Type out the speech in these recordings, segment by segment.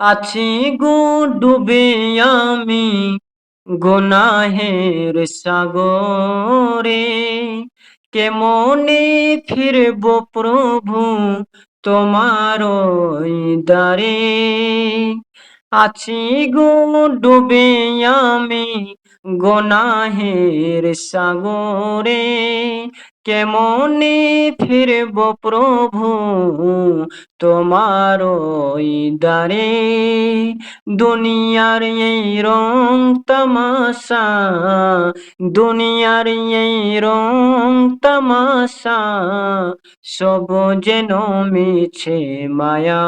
আছি গো ডুবে আমি গোনাহের সাগরে। কেমনে ফিরব প্রভু তোমার দারে আছি গো ডুবে আমি গোনাহের সাগরে কেমনে ফিরব প্রভু? তোমার দারে দুনিয়ার এই রং তামাশা, দুনিয়ার এই রং তামাশা, সব যেন মিছে মায়া।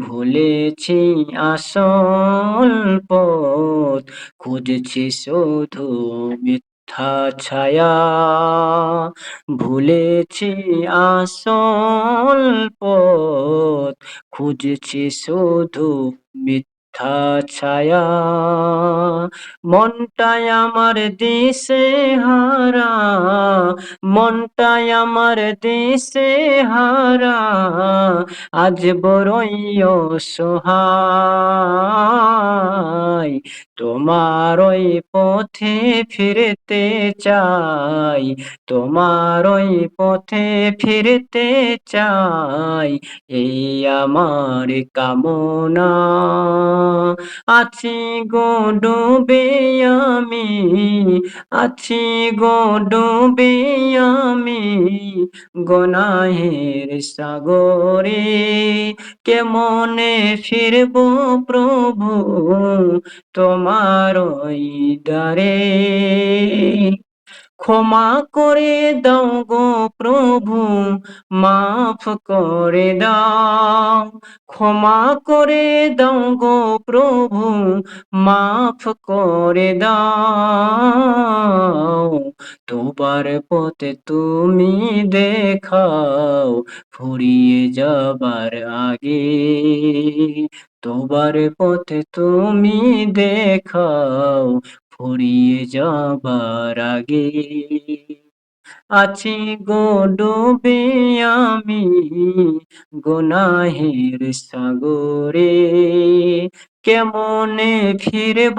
ভুলেছি আসল পথ খুঁজছি শুধু মিথ্যা ছায়া। ভুলেছি আসল পথ খুঁজছি শুধু মিথ্যা ছায়া। মনটাই আমার দিশে হারা মনটাই আমার দিশে হারা, আজ বড়ই অসহায়। তোমার ওই পথে ফিরতে চাই, তোমার ওই পথে ফিরতে চাই, এই আমার কামনা। আছি গো আমি আছি গো ডুবে আমি গনাহের সাগরে। কেমনে ফিরব প্রভু তোমার ওই দারে ক্ষমা করে দাও গো প্রভু, মাফ করে দাও। ক্ষমা করে দাও গো প্রভু, মাফ করে দাও। তোবার পথে তুমি দেখাও, ফুরিয়ে যাবার আগে। তোবার পথে তুমি দেখাও ফুরিয়ে যাবার আগে। আছি গো ডুবে আমি গোনাহের সাগরে। কেমনে ফিরব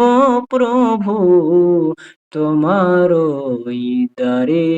প্রভু তোমার দারে